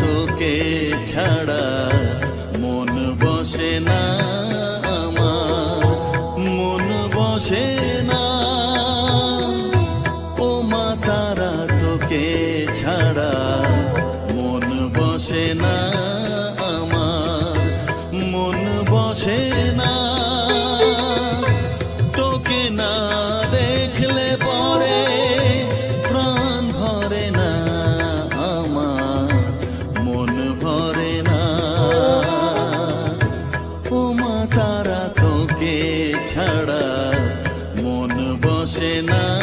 তোকে ছাড়া মন বসে না মন বসে না। ও মা, তারা তোকে ছাড়া মন না আমার, মন বসে না। ছাড়া মন বসে না।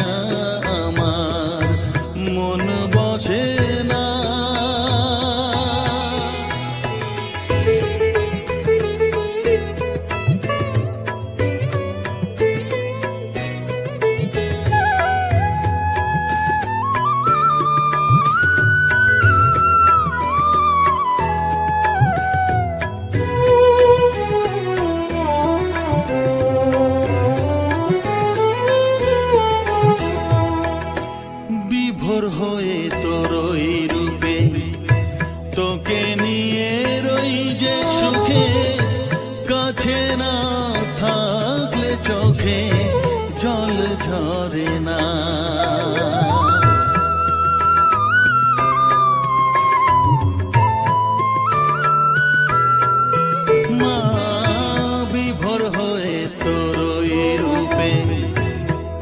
জল ঝরে না।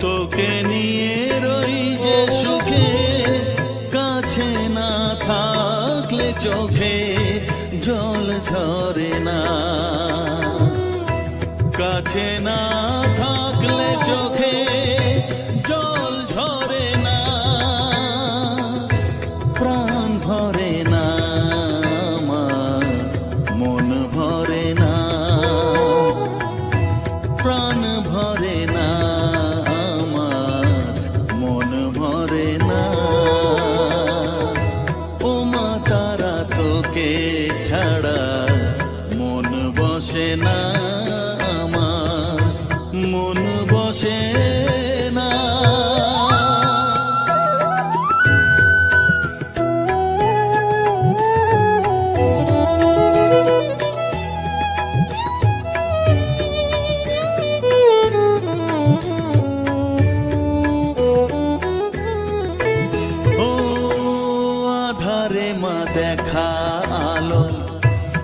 তোকে রই যে সুখে। কাছে না থাকলে চোখে জল ঝরে না। কাছে না বসে না আমার মন আধারে মা দেখা আলো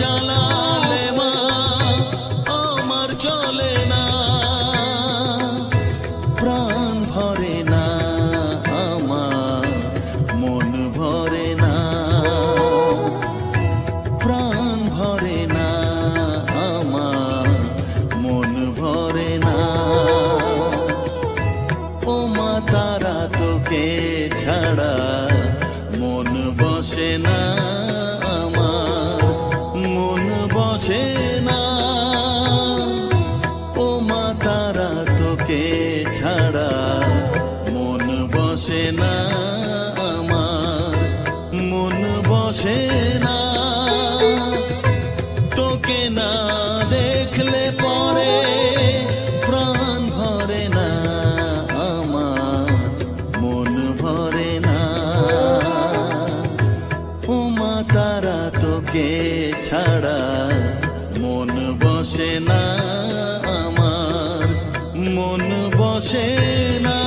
চালালে তোকে ছাড়া মন বসে না আমার, মন বসে না। তোকে না দেখলে পরে প্রাণ ভরে না আমার, মন ভরে না। ও মা, তারা তোকে ছাড়া মন বসে না মন বসে না।